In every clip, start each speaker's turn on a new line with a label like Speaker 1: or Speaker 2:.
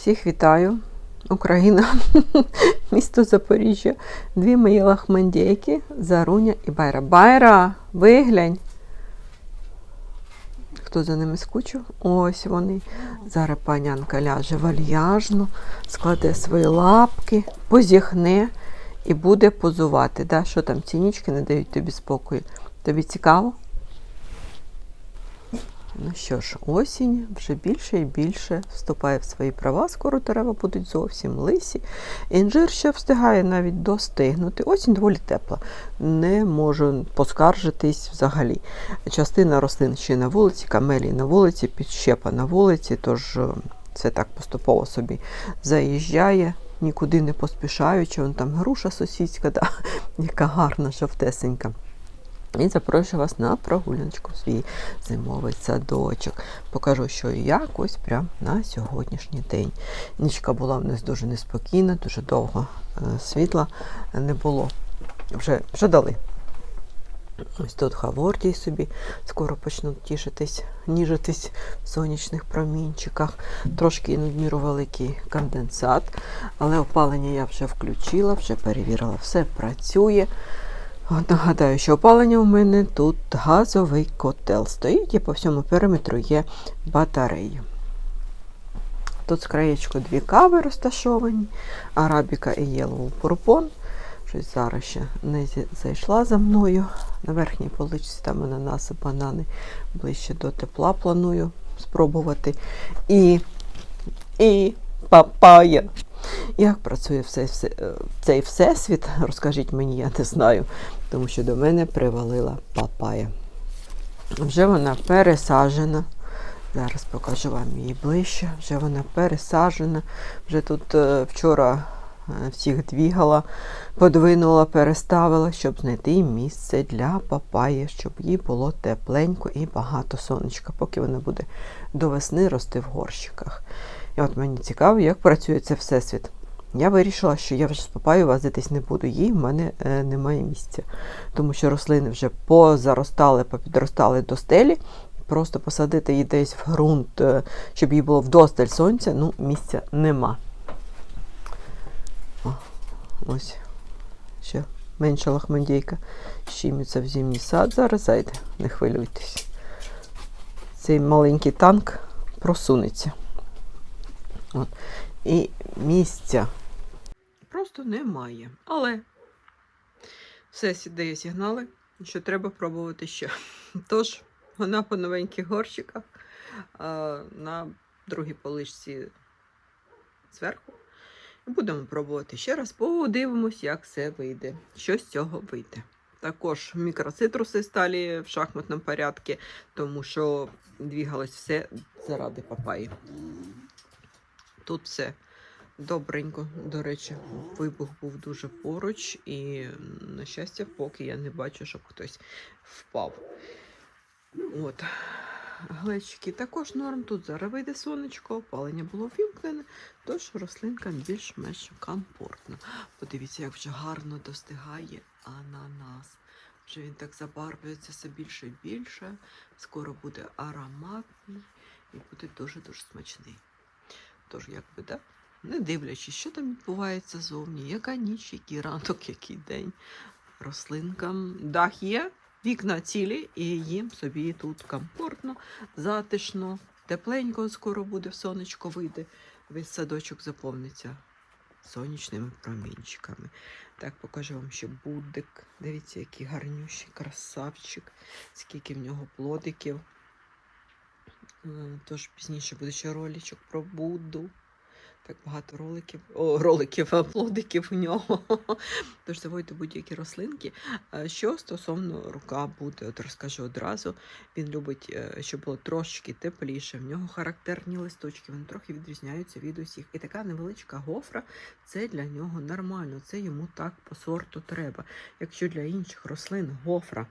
Speaker 1: Всіх вітаю. Україна, місто Запоріжжя. Дві мої лахмандійки, Заруня і Байра. Байра, виглянь. Хто за ними скучив? Ось вони. Зараз панянка ляже вальяжно, складе свої лапки, позіхне і буде позувати. Да? Що там, ці нічки не дають тобі спокою? Тобі цікаво? Ну що ж, осінь вже більше і більше вступає в свої права. Скоро дерева будуть зовсім лисі. Інжир ще встигає навіть достигнути. Осінь доволі тепла. Не можу поскаржитись взагалі. Частина рослин ще на вулиці, камелії на вулиці, підщепа на вулиці, тож е, це так поступово собі заїжджає. Нікуди не поспішаючи, вон там груша сусідська, да, яка гарна, жовтесенька. І запрошую вас на прогуляночку в свій зимовий садочок. Покажу, що і як ось прямо на сьогоднішній день. Нічка була в нас дуже неспокійна, дуже довго е, світла не було. Вже, вже дали. Ось тут Хавордій собі скоро почнуть тішитись, ніжитись в сонячних промінчиках. Трошки надміру великий конденсат, але опалення я вже включила, вже перевірила, все працює. От Нагадаю, що опалення у мене тут газовий котел стоїть і по всьому периметру є батареї. Тут з краєчку дві кави розташовані, арабіка і єлоу бурбон. Щось зараз ще не зайшла за мною. На верхній поличці там ананаси, банани ближче до тепла планую спробувати. І, і папая. Як працює все, все, цей всесвіт, розкажіть мені, я не знаю, тому що до мене привалила папая. Вже вона пересаджена. Зараз покажу вам її ближче. Вже вона пересаджена. Вже тут е, вчора е, всіх двігала, подвинула, переставила, щоб знайти місце для папаї, щоб їй було тепленько і багато сонечка, поки вона буде до весни рости в горщиках. І от мені цікаво, як працює це всесвіт. Я вирішила, що я вже з папаю возитись не буду, їй в мене е, немає місця. Тому що рослини вже позаростали, попідростали до стелі. Просто посадити її десь в ґрунт, е, щоб їй було вдосталь сонця, ну, місця нема. О, ось ще менша лахмандійка щімиться в зимній сад. Зараз зайде, не хвилюйтесь. Цей маленький танк просунеться. От. І місця просто немає. Але все дає сигнали, що треба пробувати ще. Тож, вона по новеньких горщиках на другій поличці зверху. Будемо пробувати ще раз. Подивимось, як все вийде. Що з цього вийде. Також мікроцитруси стали в шахматному порядку, тому що двігалось все заради папаї. Тут все добренько. До речі, вибух був дуже поруч, і, на щастя, поки я не бачу, щоб хтось впав. От. Глечики також норм. Тут зараз вийде сонечко, опалення було вімкнене, тож рослинкам більш-менш комфортно. Подивіться, як вже гарно достигає ананас. Вже він так забарвлюється все більше і більше. Скоро буде ароматний і буде дуже-дуже смачний. Тож, якби, да? Не дивлячись, що там відбувається зовні, яка ніч, який ранок, який день. Рослинкам дах є, вікна цілі, і їм собі тут комфортно, затишно, тепленько скоро буде, сонечко вийде, весь садочок заповниться сонячними промінчиками. Так покажу вам ще будик. Дивіться, який гарнющий красавчик, скільки в нього плодиків. Е, Тож пізніше буде ще роличок про Будду. Так багато роликів, о, роликів, плодиків у нього. Тож заводьте будь-які рослинки. Що стосовно рука буде, от розкажу одразу. Він любить, е, щоб було трошки тепліше. В нього характерні листочки, вони трохи відрізняються від усіх. І така невеличка гофра це для нього нормально. Це йому так по сорту треба. Якщо для інших рослин гофра.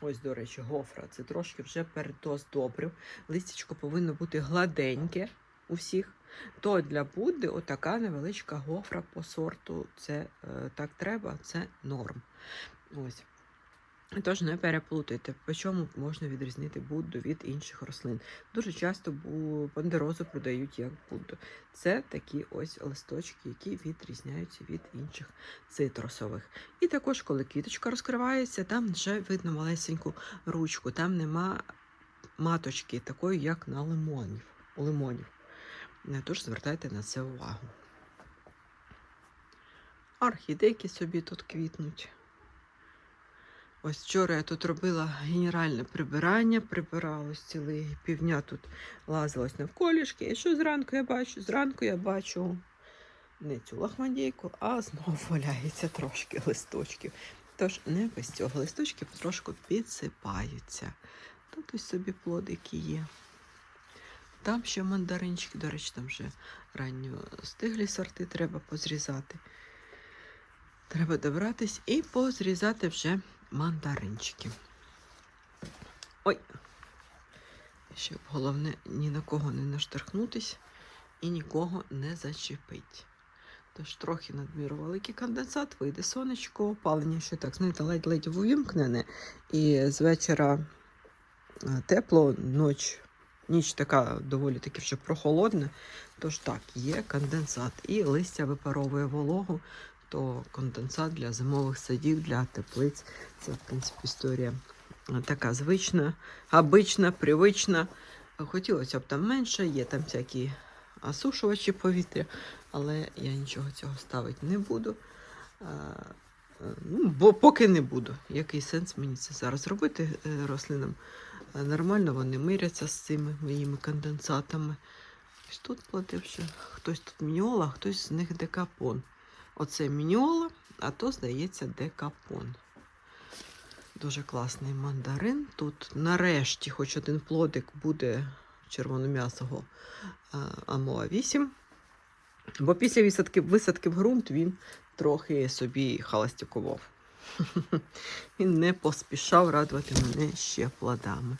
Speaker 1: Ось, до речі, гофра. Це трошки вже передоз добрив. Листячко повинно бути гладеньке у всіх. То для Будди отака невеличка гофра по сорту. Це е, так треба, це норм. Ось. Тож не переплутайте, по чому можна відрізнити Будду від інших рослин. Дуже часто бандерозу продають як Будду. Це такі ось листочки, які відрізняються від інших цитрусових. І також, коли квіточка розкривається, там вже видно малесеньку ручку, там нема маточки, такої, як на лимонів. Лимонів. Е, Тож звертайте на це увагу. Орхідейки собі тут квітнуть. Ось вчора я тут робила генеральне прибирання, прибиралось цілий півдня тут лазилось навколішки. І що зранку я бачу? Зранку я бачу не цю лахмандійку, а знову валяється трошки листочків. Тож не без цього листочки потрошку підсипаються. Тут ось собі плодики є. Там ще мандаринчики, до речі, там вже ранньо стиглі сорти треба позрізати. Треба добратись і позрізати вже мандаринчики. Ой! Щоб головне ні на кого не нашторхнутись і нікого не зачепить. Тож трохи надміру великий конденсат, вийде сонечко, опалення ще так, знаєте, ледь-ледь увімкнене. І з вечора е, тепло, ніч, ніч така доволі таки вже прохолодна. Тож так, є конденсат. І листя випаровує вологу, то конденсат для зимових садів, для теплиць. Це, в принципі, історія е, така звична, обична, привична. Хотілося б там менше, є там всякі осушувачі повітря, але я нічого цього ставити не буду. Е, Ну, бо поки не буду. Який сенс мені це зараз робити е, рослинам? Е, Нормально вони миряться з цими моїми конденсатами. Ось тут плоди вже. Хтось тут а хтось з них декапон. Оце мініола, а то, здається, декапон. Дуже класний мандарин. Тут нарешті хоч один плодик буде червоном'ясого Амоа 8. Бо після висадки, висадки в ґрунт він трохи собі халастякував. Він не поспішав радувати мене ще плодами.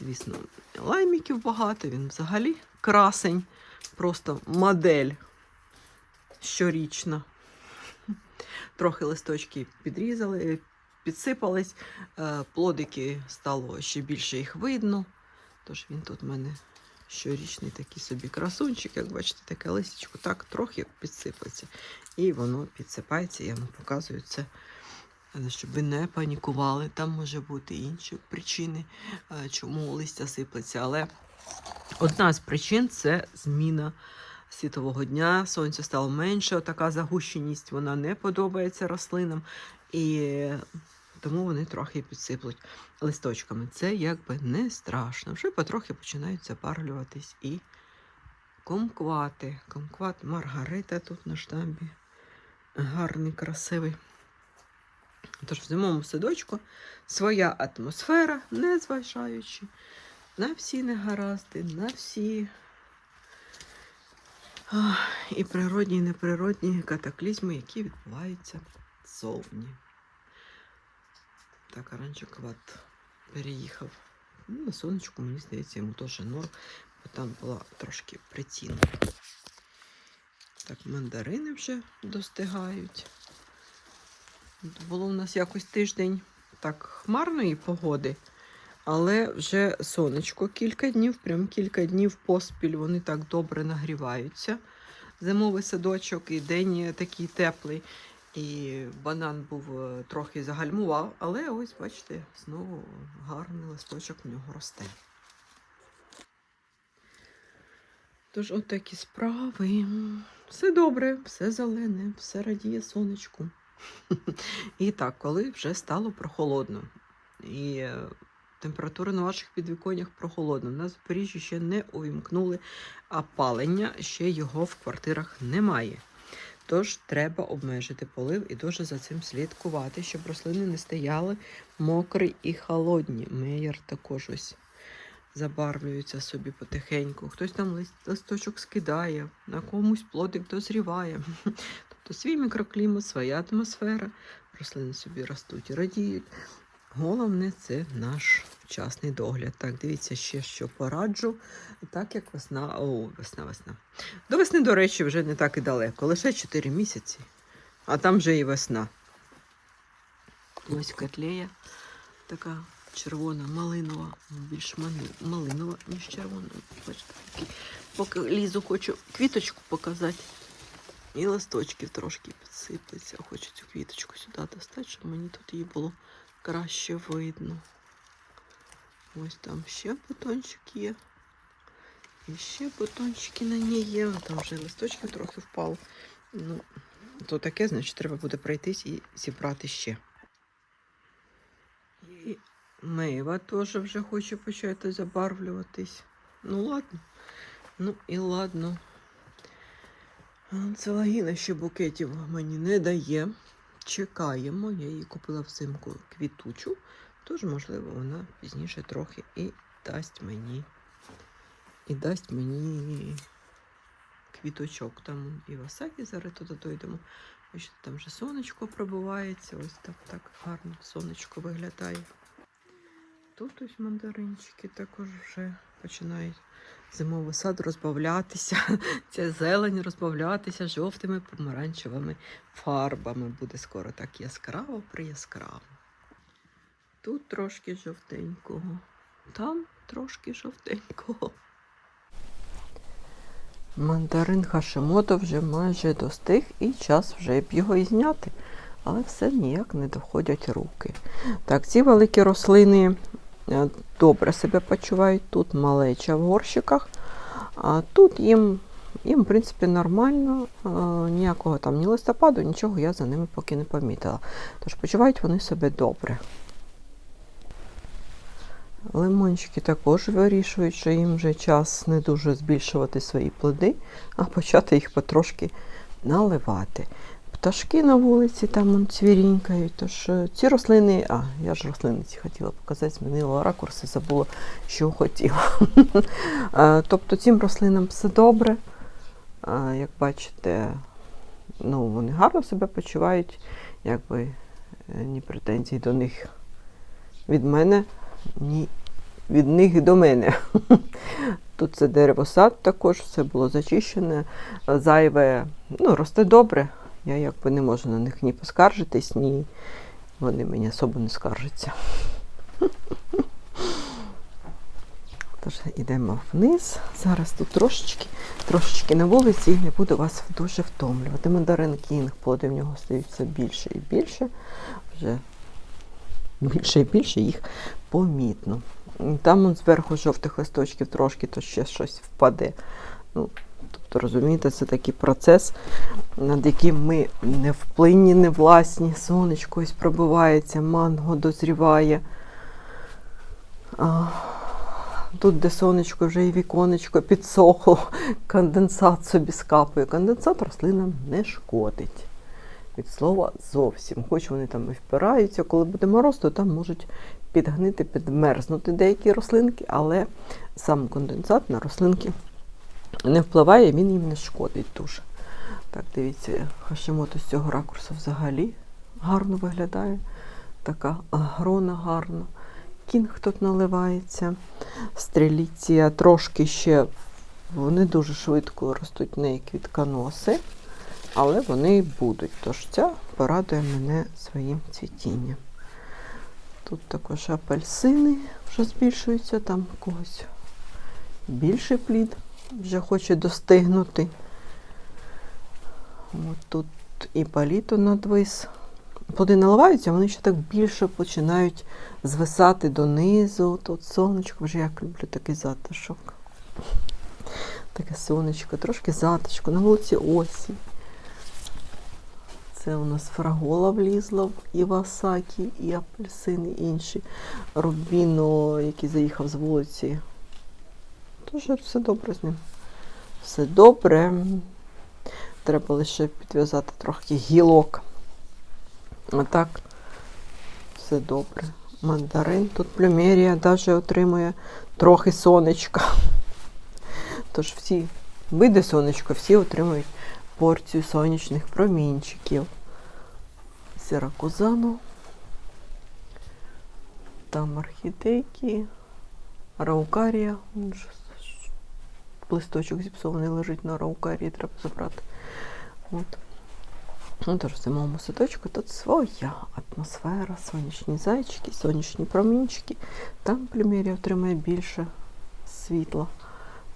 Speaker 1: Звісно, лайміків багато, він взагалі красень, просто модель щорічна. Трохи листочки підрізали, підсипались, е, плодики стало ще більше їх видно. Тож він тут в мене щорічний такий собі красунчик, як бачите, таке листячко, так трохи підсипається. І воно підсипається, я вам показую це, щоб ви не панікували. Там може бути інші причини, е, чому листя сиплеться. Але одна з причин це зміна світового дня. Сонця стало менше, така загущеність вона не подобається рослинам. І тому вони трохи підсиплуть листочками. Це якби не страшно. Вже потрохи починають запарлюватись і комквати. Комкват Маргарита тут на штамбі. Гарний, красивий. Тож в зимовому садочку своя атмосфера, незважаючи на всі негаразди, на всі і природні, і неприродні катаклізми, які відбуваються ззовні. Так, раніше квад переїхав. Ну, на сонечку, мені здається, йому теж норм, бо там була трошки приціна. Так, мандарини вже достигають. Було у нас якось тиждень так хмарної погоди, але вже сонечко кілька днів, прям кілька днів поспіль вони так добре нагріваються. Зимовий садочок і день такий теплий. І банан був е, трохи загальмував, але ось, бачите, знову гарний листочок в нього росте. Тож, от справи. Все добре, все зелене, все радіє сонечку. І так, коли вже стало прохолодно. І е, температура на ваших підвіконнях прохолодна. На Запоріжжі ще не увімкнули опалення, ще його в квартирах немає. Тож треба обмежити полив і дуже за цим слідкувати, щоб рослини не стояли мокрі і холодні. Меєр також ось забарвлюється собі потихеньку. Хтось там листочок скидає, на комусь плодик дозріває. Тобто свій мікроклімат, своя атмосфера. Рослини собі ростуть і радіють. Головне це наш вчасний догляд. Так, дивіться ще, що пораджу. Так як весна, о, весна, весна. До весни, до речі, вже не так і далеко. Лише 4 місяці, а там вже і весна. Ось котлея така червона, малинова, більш малинова, ніж червона. Бачите. Поки лізу, хочу квіточку показати. І листочків трошки підсиплеться. Хочу цю квіточку сюди достати, щоб мені тут її було краще видно. Ось там ще бутончик є. І ще бутончики на ній є. Там вже листочки трохи впали. Ну, то таке, значить, треба буде пройтись і зібрати ще. І мива теж вже хоче почати забарвлюватись. Ну ладно. Ну і ладно. Целагіна ще букетів мені не дає. Чекаємо. Я її купила взимку квітучу. Тож, можливо, вона пізніше трохи і дасть мені. І дасть мені квіточок. Там і в Осакі зараз туди дойдемо. Бачите, там вже сонечко пробивається. Ось так, так гарно сонечко виглядає. Тут ось мандаринчики також вже починають зимовий сад розбавлятися. Ця зелень розбавлятися жовтими помаранчевими фарбами. Буде скоро так яскраво прияскраво. Тут трошки жовтенького, там трошки жовтенького. Мандарин Хашимото вже майже достиг і час вже б його і зняти. Але все ніяк не доходять руки. Так, ці великі рослини добре себе почувають. Тут малеча в горщиках, а тут їм, їм в принципі, нормально. е, Ніякого там ні листопаду, нічого я за ними поки не помітила. Тож почувають вони себе добре. Лимончики також вирішують, що їм вже час не дуже збільшувати свої плоди, а почати їх потрошки наливати. Пташки на вулиці там он цвірінькають. Тож е, ці рослини, а я ж рослини ці хотіла показати, змінила ракурси, забула, що хотіла. Тобто цим рослинам все добре. Як бачите, ну, вони гарно себе почувають, якби е, ні претензій до них від мене, ні від них до мене. Тут це дерево сад також, все було зачищене, зайве, ну, росте добре. Я якби не можу на них ні поскаржитись, ні вони мені особо не скаржаться. Тож йдемо вниз. Зараз тут трошечки, трошечки на вулиці і не буду вас дуже втомлювати. Мандарин кінг, плоди в нього стають все більше і більше. Вже більше і більше їх помітно. Там зверху жовтих листочків трошки, то ще щось впаде. Ну, тобто, розумієте, це такий процес, над яким ми не вплинні, не власні. Сонечко пробивається, манго дозріває. А, тут, де сонечко, вже і віконечко підсохло, конденсат собі скапує. Конденсат рослинам не шкодить. Від слова зовсім. Хоч вони там і впираються, коли буде мороз, то там можуть підгнити, підмерзнути деякі рослинки, але сам конденсат на рослинки не впливає, він їм не шкодить дуже. Так, дивіться, хашимото з цього ракурсу взагалі гарно виглядає. Така грона гарна. Кінг тут наливається. Стреліція трошки ще, вони дуже швидко ростуть неї квітконоси, але вони будуть. Тож ця порадує мене своїм цвітінням. Тут також апельсини вже збільшуються, там когось більший плід вже хоче достигнути. От тут і паліто надвис. Плоди наливаються, вони ще так більше починають звисати донизу. Тут сонечко, вже як люблю такий затишок. Таке сонечко, трошки затишку. На вулиці осінь. Це у нас фрагола влізла в Івасакі, і апельсини, інші. Рубіно, який заїхав з вулиці. Дуже все добре з ним. Все добре. Треба лише підв'язати трохи гілок. А так, все добре. Мандарин, тут плюмерія навіть отримує трохи сонечка. Тож всі види сонечка, всі отримують порцію сонячних промінчиків. Сіракузану. Там орхідейки, раукарія. Листочок зіпсований лежить на раукарії, треба забрати. От. Ну, тож в зимовому садочку тут своя атмосфера, сонячні зайчики, сонячні промінчики. Там плюмірія отримає більше світла.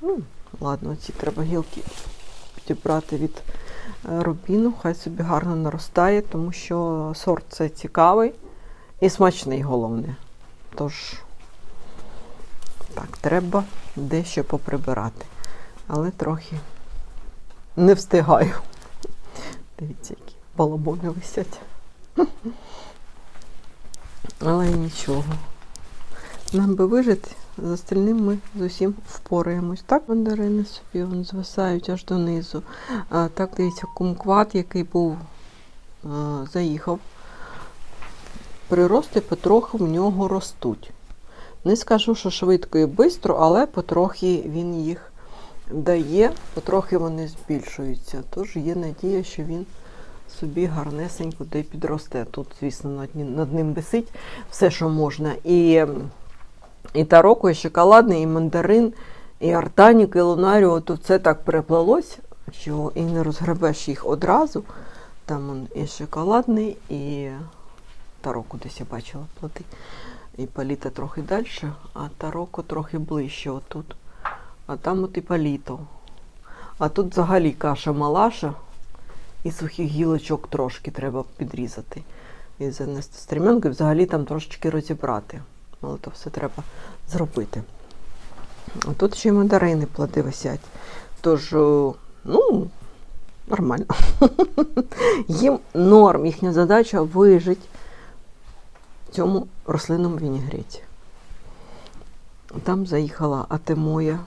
Speaker 1: Ну, ладно, ці треба гілки підібрати від е, рубіну, хай собі гарно наростає, тому що сорт це цікавий і смачний головне. Тож, так, треба дещо поприбирати. Але трохи не встигаю. Дивіться, які балабони висять. Але нічого. Нам би вижити, з остальним ми з усім впораємось. Так, мандарини собі вон, звисають аж донизу. А, так, дивіться, кумкват, який був, а, заїхав. Прирости потроху в нього ростуть. Не скажу, що швидко і швидко, але потрохи він їх дає, потрохи вони збільшуються. Тож є надія, що він собі гарнесенько де підросте. Тут, звісно, над, над ним висить все, що можна. І, і тароко, і шоколадний, і мандарин, і артанік, і лунаріо. Тут все так переплелось, що і не розгребеш їх одразу. Там і шоколадний, і тароку десь я бачила плоти. І паліта трохи далі, а тароко трохи ближче отут. А там от і паліто. А тут взагалі каша малаша і сухих гілочок трошки треба підрізати. І занести стрімянку, і взагалі там трошечки розібрати. Але то все треба зробити. А тут ще й мандарини плоди висять. Тож, ну, нормально. Їм норм, їхня задача вижити в цьому рослинному вінігреті. Там заїхала Атемоя.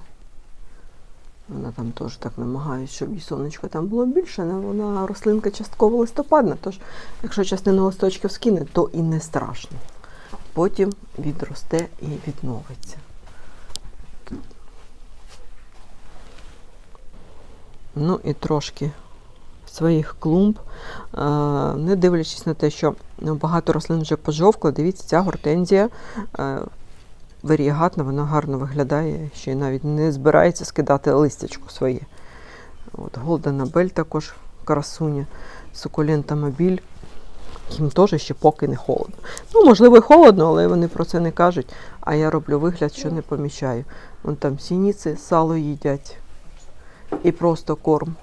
Speaker 1: Вона там теж так намагається, щоб їй сонечко там було більше, але вона рослинка частково листопадна, тож якщо частину листочків скине, то і не страшно. Потім відросте і відновиться. Ну і трошки своїх клумб, е, не дивлячись на те, що багато рослин вже пожовкли, дивіться, ця гортензія варієгатна, вона гарно виглядає, ще й навіть не збирається скидати листячко своє. От, Голдена Бель також красуня, сукулента Мобіль. Їм теж ще поки не холодно. Ну, можливо, і холодно, але вони про це не кажуть. А я роблю вигляд, що не помічаю. Вон там сініці, сало їдять і просто корм.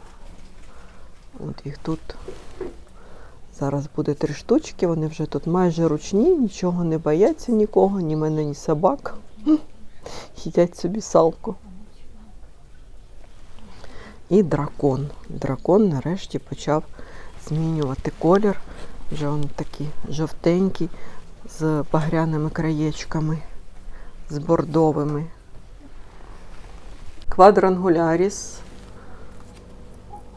Speaker 1: От їх тут зараз буде три штучки, вони вже тут майже ручні, нічого не бояться нікого, ні мене, ні собак. Їдять собі салку. І дракон. Дракон нарешті почав змінювати колір. Вже він такий жовтенький, з багряними краєчками, з бордовими. Квадрангуляріс.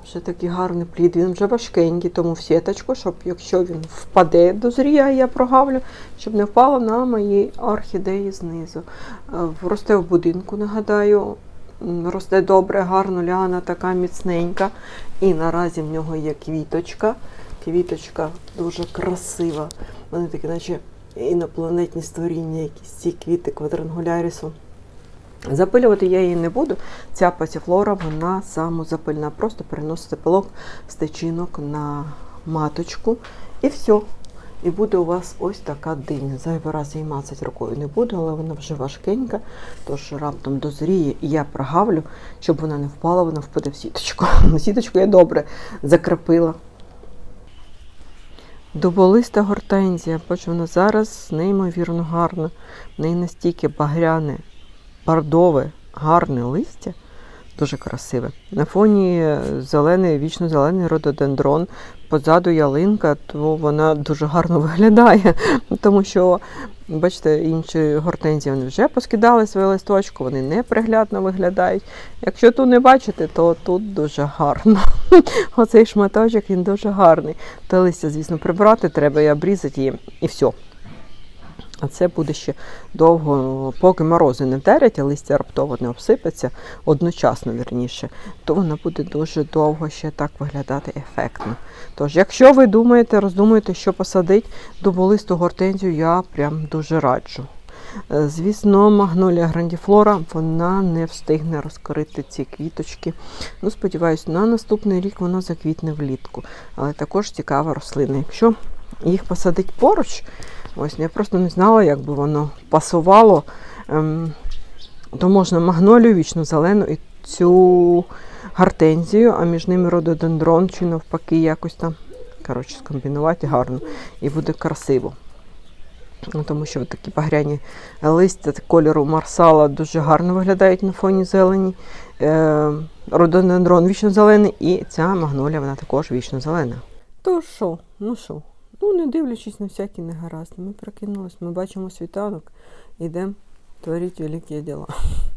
Speaker 1: Ще такий гарний плід. Він вже важкенький, тому в сіточку, щоб якщо він впаде до зрія, я прогавлю, щоб не впало на мої орхідеї знизу. Е, Росте в будинку, нагадаю. Росте добре, гарно, ляна така міцненька. І наразі в нього є квіточка. Квіточка дуже красива. Вони такі, наче інопланетні створіння, якісь ці квіти квадрангулярісу. Запилювати я її не буду. Ця пасіфлора, вона самозапильна. Просто переносите пилок з течінок на маточку і все. І буде у вас ось така диня. Зайвий раз її мацати рукою не буду, але вона вже важкенька, тож раптом дозріє і я прогавлю, щоб вона не впала, вона впаде в сіточку. Сіточку я добре закрепила. Дуболиста гортензія, бачу, вона зараз неймовірно гарна. В неї настільки багряне, бордове, гарне листя, дуже красиве. На фоні зелений, вічно зелений рододендрон, позаду ялинка, то вона дуже гарно виглядає, тому що, бачите, інші гортензії вони вже поскидали своє листочко, вони неприглядно виглядають. Якщо тут не бачите, то тут дуже гарно. Оцей шматочок він дуже гарний. Та листя, звісно, прибрати треба і обрізати її, і все. А це буде ще довго, поки морози не вдарять, а листя раптово не обсипеться, одночасно вірніше, то вона буде дуже довго ще так виглядати ефектно. Тож, якщо ви думаєте, роздумуєте, що посадити дуболисту гортензію, я прям дуже раджу. Е, Звісно, магнолія грандіфлора вона не встигне розкорити ці квіточки. Ну, сподіваюсь, на наступний рік вона заквітне влітку. Але також цікава рослина. Якщо їх посадить поруч, ось я просто не знала, як би воно пасувало, ем, то можна магнолію вічно зелену і цю гортензію, а між ними рододендрон чи навпаки якось там. Коротше, скомбінувати гарно і буде красиво. Ну, Тому що такі багряні листя кольору марсала дуже гарно виглядають на фоні зелені. Е, рододендрон вічно зелений, і ця магнолія вона також вічно зелена. То що? Ну що? Ну, не дивлячись на всякі негаразди. Ми прокинулись, ми бачимо світанок, йдемо творити великі діла.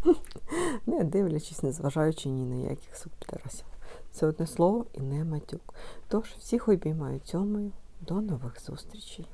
Speaker 1: Не дивлячись, не зважаючи ні на яких субтерасів. Це одне слово і не матюк. Тож всіх обіймаю цьомою. До нових зустрічей.